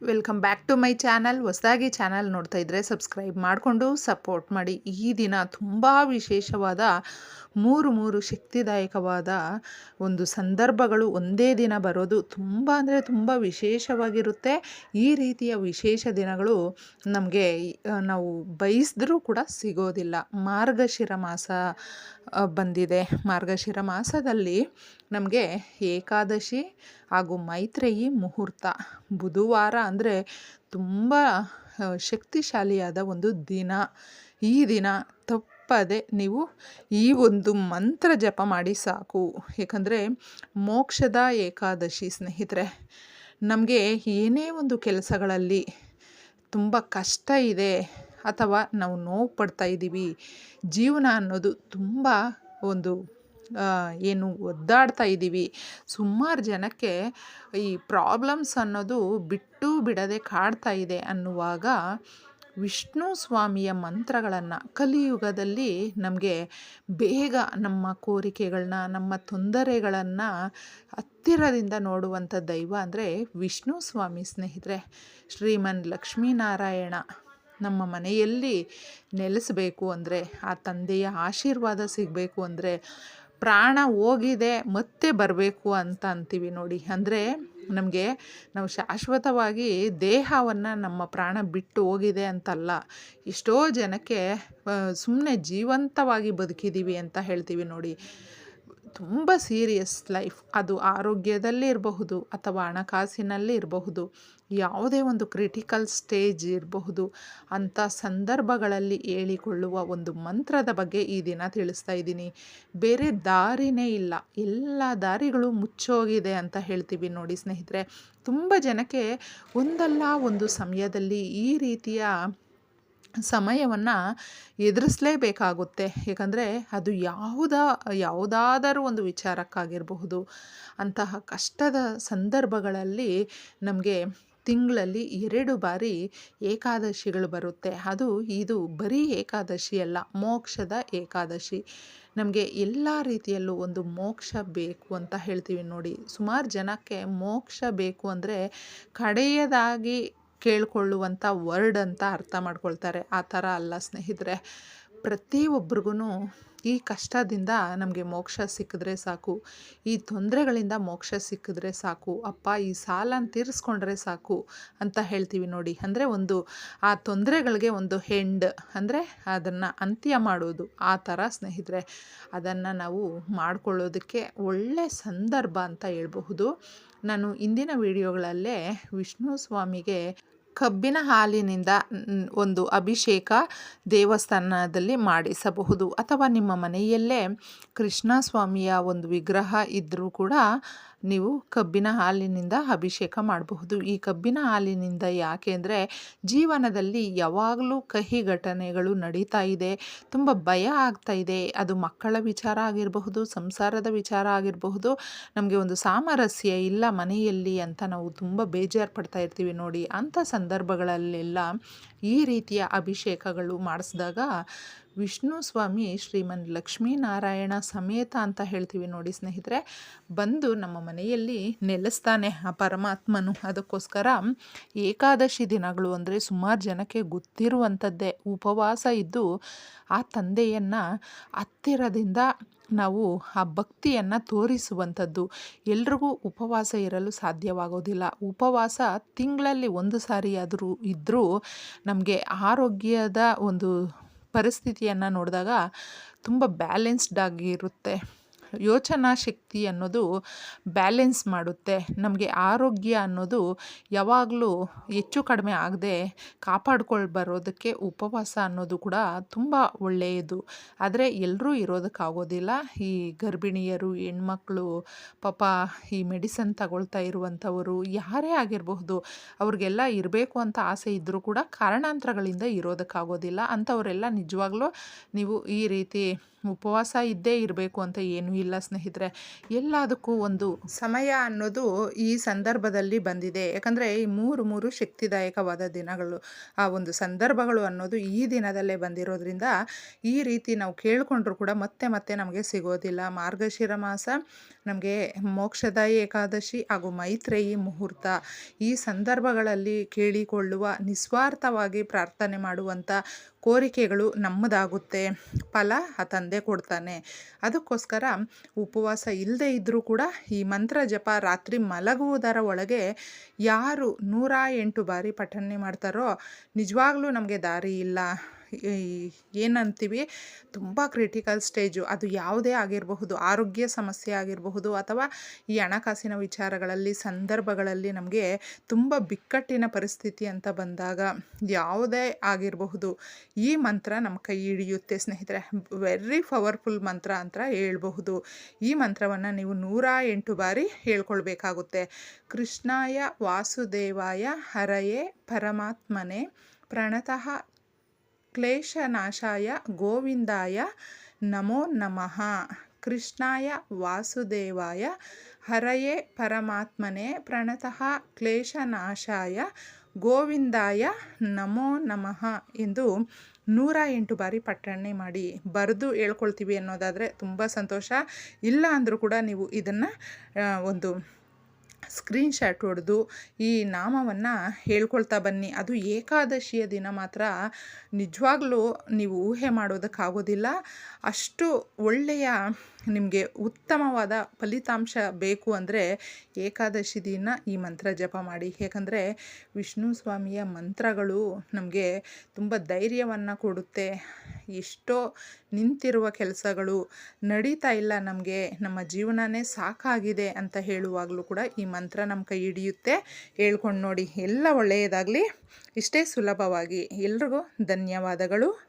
Welcome back to my channel ಹೊಸದಾಗಿ channel ನೋಡ್ತಾ ಇದ್ದರೆ ಸಬ್ಸ್ಕ್ರೈಬ್ ಮಾಡಿಕೊಂಡು ಸಪೋರ್ಟ್ ಮಾಡಿ. ಈ ದಿನ ತುಂಬ ವಿಶೇಷವಾದ, ಮೂರು ಮೂರು ಶಕ್ತಿದಾಯಕವಾದ ಒಂದು ಸಂದರ್ಭಗಳು ಒಂದೇ ದಿನ ಬರೋದು ತುಂಬ ಅಂದರೆ ತುಂಬ ವಿಶೇಷವಾಗಿರುತ್ತೆ. ಈ ರೀತಿಯ ವಿಶೇಷ ದಿನಗಳು ನಮಗೆ, ನಾವು ಬಯಸಿದ್ರೂ ಕೂಡ ಸಿಗೋದಿಲ್ಲ. ಮಾರ್ಗಶಿರ ಮಾಸ ಬಂದಿದೆ. ಮಾರ್ಗಶಿರ ಮಾಸದಲ್ಲಿ ನಮಗೆ ಏಕಾದಶಿ ಹಾಗೂ ಮೈತ್ರೇಯಿ ಮುಹೂರ್ತ. ಬುಧವಾರ ಅಂದರೆ ತುಂಬ ಶಕ್ತಿಶಾಲಿಯಾದ ಒಂದು ದಿನ. ಈ ದಿನ ತಪ್ಪದೆ ನೀವು ಈ ಒಂದು ಮಂತ್ರ ಜಪ ಮಾಡಿ ಸಾಕು. ಏಕೆಂದರೆ ಮೋಕ್ಷದ ಏಕಾದಶಿ ಸ್ನೇಹಿತರೆ, ನಮಗೆ ಏನೇ ಒಂದು ಕೆಲಸಗಳಲ್ಲಿ ತುಂಬ ಕಷ್ಟ ಇದೆ. ಅಥವಾ ನಾವು ನೋವು ಪಡ್ತಾ ಇದ್ದೀವಿ. ಜೀವನ ಅನ್ನೋದು ತುಂಬ ಒಂದು ಏನು ಒದ್ದಾಡ್ತಾ ಇದ್ದೀವಿ. ಸುಮಾರು ಜನಕ್ಕೆ ಈ ಪ್ರಾಬ್ಲಮ್ಸ್ ಅನ್ನೋದು ಬಿಟ್ಟು ಬಿಡದೆ ಕಾಡ್ತಾ ಇದೆ ಅನ್ನುವಾಗ ವಿಷ್ಣು ಸ್ವಾಮಿಯ ಮಂತ್ರಗಳನ್ನು ಕಲಿಯುಗದಲ್ಲಿ ನಮಗೆ ಬೇಗ ನಮ್ಮ ಕೋರಿಕೆಗಳನ್ನ ನಮ್ಮ ತೊಂದರೆಗಳನ್ನು ಹತ್ತಿರದಿಂದ ನೋಡುವಂಥ ದೈವ ಅಂದರೆ ವಿಷ್ಣು ಸ್ವಾಮಿ ಸ್ನೇಹಿತರೆ ಶ್ರೀಮನ್ ಲಕ್ಷ್ಮೀನಾರಾಯಣ. ನಮ್ಮ ಮನೆಯಲ್ಲಿ ನೆಲೆಸಬೇಕು ಅಂದರೆ, ಆ ತಂದೆಯ ಆಶೀರ್ವಾದ ಸಿಗಬೇಕು ಅಂದರೆ ಪ್ರಾಣ ಹೋಗಿದೆ, ಮತ್ತೆ ಬರಬೇಕು ಅಂತ ಅಂತೀವಿ ನೋಡಿ. ಅಂದರೆ ನಮಗೆ ನಾವು ಶಾಶ್ವತವಾಗಿ ದೇಹವನ್ನು ನಮ್ಮ ಪ್ರಾಣ ಬಿಟ್ಟು ಹೋಗಿದೆ ಅಂತಲ್ಲ, ಎಷ್ಟೋ ಜನಕ್ಕೆ ಸುಮ್ಮನೆ ಜೀವಂತವಾಗಿ ಬದುಕಿದ್ದೀವಿ ಅಂತ ಹೇಳ್ತೀವಿ ನೋಡಿ. ತುಂಬ ಸೀರಿಯಸ್ ಲೈಫ್. ಅದು ಆರೋಗ್ಯದಲ್ಲಿ ಇರಬಹುದು ಅಥವಾ ಹಣಕಾಸಿನಲ್ಲಿ ಇರಬಹುದು. ಯಾವುದೇ ಒಂದು ಕ್ರಿಟಿಕಲ್ ಸ್ಟೇಜ್ ಇರಬಹುದು. ಅಂಥ ಸಂದರ್ಭಗಳಲ್ಲಿ ಹೇಳಿಕೊಳ್ಳುವ ಒಂದು ಮಂತ್ರದ ಬಗ್ಗೆ ಈ ದಿನ ತಿಳಿಸ್ತಾ ಇದ್ದೀನಿ. ಬೇರೆ ದಾರಿನೇ ಇಲ್ಲ. ಎಲ್ಲ ದಾರಿಗಳು ಮುಚ್ಚೋಗಿದೆ ಅಂತ ಹೇಳ್ತೀವಿ ನೋಡಿ ಸ್ನೇಹಿತರೆ. ತುಂಬ ಜನಕ್ಕೆ ಒಂದಲ್ಲ ಒಂದು ಸಮಯದಲ್ಲಿ ಈ ರೀತಿಯ ಸಮಯವನ್ನು ಎದುರಿಸಲೇಬೇಕಾಗುತ್ತೆ. ಏಕೆಂದರೆ ಅದು ಯಾವುದ, ಯಾವುದಾದರೂ ಒಂದು ವಿಚಾರಕ್ಕಾಗಿರಬಹುದು. ಅಂತಹ ಕಷ್ಟದ ಸಂದರ್ಭಗಳಲ್ಲಿ ನಮಗೆ ತಿಂಗಳಲ್ಲಿ ಎರಡು ಬಾರಿ ಏಕಾದಶಿಗಳು ಬರುತ್ತೆ. ಅದು, ಇದು ಬರೀ ಏಕಾದಶಿ ಅಲ್ಲ, ಮೋಕ್ಷದ ಏಕಾದಶಿ. ನಮಗೆ ಎಲ್ಲ ರೀತಿಯಲ್ಲೂ ಒಂದು ಮೋಕ್ಷ ಬೇಕು ಅಂತ ಹೇಳ್ತೀವಿ ನೋಡಿ. ಸುಮಾರು ಜನಕ್ಕೆ ಮೋಕ್ಷ ಬೇಕು ಅಂದರೆ ಕಡೆಯದಾಗಿ ಕೇಳ್ಕೊಳ್ಳುವಂಥ ವರ್ಡ್ ಅಂತ ಅರ್ಥ ಮಾಡ್ಕೊಳ್ತಾರೆ. ಆ ಥರ ಅಲ್ಲ ಸ್ನೇಹಿತರೆ. ಪ್ರತಿಯೊಬ್ರಿಗೂ ಈ ಕಷ್ಟದಿಂದ ನಮಗೆ ಮೋಕ್ಷ ಸಿಕ್ಕಿದ್ರೆ ಸಾಕು. ಈ ತೊಂದರೆಗಳಿಂದ ಮೋಕ್ಷ ಸಿಕ್ಕಿದ್ರೆ ಸಾಕು. ಅಪ್ಪ, ಈ ಸಾಲನ ತೀರಿಸ್ಕೊಂಡ್ರೆ ಸಾಕು ಅಂತ ಹೇಳ್ತೀವಿ ನೋಡಿ. ಅಂದರೆ ಒಂದು ಆ ತೊಂದರೆಗಳಿಗೆ ಒಂದು ಹೆಂಡ್ ಅಂದರೆ ಅದನ್ನು ಅಂತ್ಯ ಮಾಡೋದು. ಆ ಥರ ಸ್ನೇಹಿತರೆ, ಅದನ್ನು ನಾವು ಮಾಡಿಕೊಳ್ಳೋದಕ್ಕೆ ಒಳ್ಳೆ ಸಂದರ್ಭ ಅಂತ ಹೇಳ್ಬಹುದು. ನಾನು ಇಂದಿನ ವಿಡಿಯೋಗಳಲ್ಲೇ ವಿಷ್ಣು ಸ್ವಾಮಿಗೆ ಕಬ್ಬಿನ ಹಾಲಿನಿಂದ ಒಂದು ಅಭಿಷೇಕ ದೇವಸ್ಥಾನದಲ್ಲಿ ಮಾಡಿಸಬಹುದು. ಅಥವಾ ನಿಮ್ಮ ಮನೆಯಲ್ಲೇ ಕೃಷ್ಣ ಸ್ವಾಮಿಯ ಒಂದು ವಿಗ್ರಹ ಇದ್ದರೂ ಕೂಡ ನೀವು ಕಬ್ಬಿನ ಹಾಲಿನಿಂದ ಅಭಿಷೇಕ ಮಾಡಬಹುದು. ಈ ಕಬ್ಬಿನ ಹಾಲಿನಿಂದ ಯಾಕೆ ಅಂದರೆ ಜೀವನದಲ್ಲಿ ಯಾವಾಗಲೂ ಕಹಿ ಘಟನೆಗಳು ನಡೀತಾ ಇದೆ. ತುಂಬ ಭಯ ಆಗ್ತಾ ಇದೆ. ಅದು ಮಕ್ಕಳ ವಿಚಾರ ಆಗಿರಬಹುದು, ಸಂಸಾರದ ವಿಚಾರ ಆಗಿರಬಹುದು. ನಮಗೆ ಒಂದು ಸಾಮರಸ್ಯ ಇಲ್ಲ ಮನೆಯಲ್ಲಿ ಅಂತ ನಾವು ತುಂಬ ಬೇಜಾರು ಪಡ್ತಾ ಇರ್ತೀವಿ ನೋಡಿ. ಅಂಥ ಸಂದರ್ಭಗಳಲ್ಲೆಲ್ಲ ಈ ರೀತಿಯ ಅಭಿಷೇಕಗಳು ಮಾಡಿಸಿದಾಗ ವಿಷ್ಣು ಸ್ವಾಮಿ ಶ್ರೀಮನ್ ಲಕ್ಷ್ಮೀನಾರಾಯಣ ಸಮೇತ ಅಂತ ಹೇಳ್ತೀವಿ ನೋಡಿ ಸ್ನೇಹಿತರೆ, ಬಂದು ನಮ್ಮ ಮನೆಯಲ್ಲಿ ನೆಲೆಸ್ತಾನೆ ಆ ಪರಮಾತ್ಮನು. ಅದಕ್ಕೋಸ್ಕರ ಏಕಾದಶಿ ದಿನಗಳು ಅಂದರೆ ಸುಮಾರು ಜನಕ್ಕೆ ಗೊತ್ತಿರುವಂಥದ್ದೇ ಉಪವಾಸ ಇದ್ದು ಆ ತಂದೆಯನ್ನು ಹತ್ತಿರದಿಂದ ನಾವು ಆ ಭಕ್ತಿಯನ್ನು ತೋರಿಸುವಂಥದ್ದು. ಎಲ್ರಿಗೂ ಉಪವಾಸ ಇರಲು ಸಾಧ್ಯವಾಗೋದಿಲ್ಲ. ಉಪವಾಸ ತಿಂಗಳಲ್ಲಿ ಒಂದು ಸಾರಿ ಆದರೂ ಇದ್ದರೂ ನಮಗೆ ಆರೋಗ್ಯದ ಒಂದು ಪರಿಸ್ಥಿತಿಯನ್ನು ನೋಡಿದಾಗ ತುಂಬ ಬ್ಯಾಲೆನ್ಸ್ಡ್ ಆಗಿರುತ್ತೆ ಯೋಚನಾ ಶಕ್ತಿ ಅನ್ನೋದು ಬ್ಯಾಲೆನ್ಸ್ ಮಾಡುತ್ತೆ. ನಮಗೆ ಆರೋಗ್ಯ ಅನ್ನೋದು ಯಾವಾಗಲೂ ಹೆಚ್ಚು ಕಡಿಮೆ ಆಗದೆ ಕಾಪಾಡ್ಕೊಂಡು ಬರೋದಕ್ಕೆ ಉಪವಾಸ ಅನ್ನೋದು ಕೂಡ ತುಂಬ ಒಳ್ಳೆಯದು. ಆದರೆ ಎಲ್ಲರೂ ಇರೋದಕ್ಕಾಗೋದಿಲ್ಲ. ಈ ಗರ್ಭಿಣಿಯರು, ಹೆಣ್ಮಕ್ಳು, ಪಾಪ ಈ ಮೆಡಿಸನ್ ತಗೊಳ್ತಾ ಇರುವಂಥವರು ಯಾರೇ ಆಗಿರಬಹುದು, ಅವ್ರಿಗೆಲ್ಲ ಇರಬೇಕು ಅಂತ ಆಸೆ ಇದ್ದರೂ ಕೂಡ ಕಾರಣಾಂತರಗಳಿಂದ ಇರೋದಕ್ಕಾಗೋದಿಲ್ಲ. ಅಂಥವರೆಲ್ಲ ನಿಜವಾಗ್ಲೂ ನೀವು ಈ ರೀತಿ ಉಪವಾಸ ಇದ್ದೇ ಇರಬೇಕು ಅಂತ ಏನೂ ಇಲ್ಲ ಸ್ನೇಹಿತರೆ. ಎಲ್ಲದಕ್ಕೂ ಒಂದು ಸಮಯ ಅನ್ನೋದು ಈ ಸಂದರ್ಭದಲ್ಲಿ ಬಂದಿದೆ. ಯಾಕಂದರೆ ಈ ಮೂರು ಮೂರು ಶಕ್ತಿದಾಯಕವಾದ ದಿನಗಳು, ಆ ಒಂದು ಸಂದರ್ಭಗಳು ಅನ್ನೋದು ಈ ದಿನದಲ್ಲೇ ಬಂದಿರೋದ್ರಿಂದ ಈ ರೀತಿ ನಾವು ಕೇಳಿಕೊಂಡ್ರೂ ಕೂಡ ಮತ್ತೆ ಮತ್ತೆ ನಮಗೆ ಸಿಗೋದಿಲ್ಲ. ಮಾರ್ಗಶಿರ ಮಾಸ ನಮಗೆ ಮೋಕ್ಷದ ಏಕಾದಶಿ ಹಾಗೂ ಮೈತ್ರೇಯಿ ಮುಹೂರ್ತ ಈ ಸಂದರ್ಭಗಳಲ್ಲಿ ಕೇಳಿಕೊಳ್ಳುವ ನಿಸ್ವಾರ್ಥವಾಗಿ ಪ್ರಾರ್ಥನೆ ಮಾಡುವಂಥ ಕೋರಿಕೆಗಳು ನಮ್ಮದಾಗುತ್ತೆ. ಫಲ, ಆ ತಂದೆ ಕೊಡ್ತಾನೆ. ಅದಕ್ಕೋಸ್ಕರ ಉಪವಾಸ ಇಲ್ಲದೆ ಇದ್ದರೂ ಕೂಡ ಈ ಮಂತ್ರ ಜಪ ರಾತ್ರಿ ಮಲಗುವುದರ ಒಳಗೆ ಯಾರು ನೂರ ಎಂಟು ಬಾರಿ ಪಠಣೆ ಮಾಡ್ತಾರೋ ನಿಜವಾಗ್ಲೂ ನಮಗೆ ದಾರಿ ಇಲ್ಲ. ಏನಂತೀವಿ? ತುಂಬ ಕ್ರಿಟಿಕಲ್ ಸ್ಟೇಜು ಅದು ಯಾವುದೇ ಆಗಿರಬಹುದು, ಆರೋಗ್ಯ ಸಮಸ್ಯೆ ಆಗಿರಬಹುದು, ಅಥವಾ ಈ ಹಣಕಾಸಿನ ವಿಚಾರಗಳಲ್ಲಿ, ಸಂದರ್ಭಗಳಲ್ಲಿ ನಮಗೆ ತುಂಬ ಬಿಕ್ಕಟ್ಟಿನ ಪರಿಸ್ಥಿತಿ ಅಂತ ಬಂದಾಗ ಯಾವುದೇ ಆಗಿರಬಹುದು, ಈ ಮಂತ್ರ ನಮ್ಮ ಕೈ ಹಿಡಿಯುತ್ತೆ ಸ್ನೇಹಿತರೆ. ವೆರಿ ಪವರ್ಫುಲ್ ಮಂತ್ರ ಅಂತ ಹೇಳ್ಬಹುದು. ಈ ಮಂತ್ರವನ್ನು ನೀವು ನೂರ ಎಂಟು ಬಾರಿ ಹೇಳ್ಕೊಳ್ಬೇಕಾಗುತ್ತೆ. ಕೃಷ್ಣಾಯ ವಾಸುದೇವಾಯ ಹರಯೇ ಪರಮಾತ್ಮನೇ ಪ್ರಣತಃ ಕ್ಲೇಶನಾಶಾಯ ಗೋವಿಂದಾಯ ನಮೋ ನಮಃ. ಕೃಷ್ಣಾಯ ವಾಸುದೇವಾಯ. ಹರಯೇ ಪರಮಾತ್ಮನೇ ಪ್ರಣತಃ ಕ್ಲೇಶನಾಶಾಯ. ಗೋವಿಂದಾಯ ನಮೋ ನಮಃ ಎಂದು ನೂರ ಎಂಟು ಬಾರಿ ಪಠಣೆ ಮಾಡಿ ಬರೆದು ಹೇಳ್ಕೊಳ್ತೀವಿ ಅನ್ನೋದಾದರೆ ತುಂಬ ಸಂತೋಷ. ಇಲ್ಲ ಅಂದರೂ ಕೂಡ ನೀವು ಇದನ್ನು ಒಂದು ಸ್ಕ್ರೀನ್ಶಾಟ್ ಹೊಡೆದು ಈ ನಾಮವನ್ನು ಹೇಳ್ಕೊಳ್ತಾ ಬನ್ನಿ. ಅದು ಏಕಾದಶಿಯ ದಿನ ಮಾತ್ರ ನಿಜವಾಗ್ಲೂ ನೀವು ಊಹೆ ಮಾಡೋದಕ್ಕಾಗೋದಿಲ್ಲ. ಅಷ್ಟು ಒಳ್ಳೆಯ ನಿಮಗೆ ಉತ್ತಮವಾದ ಫಲಿತಾಂಶ ಬೇಕು ಅಂದರೆ ಏಕಾದಶಿ ದಿನ ಈ ಮಂತ್ರ ಜಪ ಮಾಡಿ. ಏಕೆಂದರೆ ವಿಷ್ಣು ಸ್ವಾಮಿಯ ಮಂತ್ರಗಳು ನಮಗೆ ತುಂಬ ಧೈರ್ಯವನ್ನು ಕೊಡುತ್ತೆ. ಎಷ್ಟೋ ನಿಂತಿರುವ ಕೆಲಸಗಳು ನಡೀತಾ ಇಲ್ಲ, ನಮಗೆ ನಮ್ಮ ಜೀವನನೇ ಸಾಕಾಗಿದೆ ಅಂತ ಹೇಳುವಾಗಲೂ ಕೂಡ ಈ ಮಂತ್ರ ನಮ್ಮ ಕೈ ಹಿಡಿಯುತ್ತೆ. ಹೇಳ್ಕೊಂಡು ನೋಡಿ, ಎಲ್ಲ ಒಳ್ಳೆಯದಾಗಲಿ. ಇಷ್ಟೇ ಸುಲಭವಾಗಿ. ಎಲ್ರಿಗೂ ಧನ್ಯವಾದಗಳು.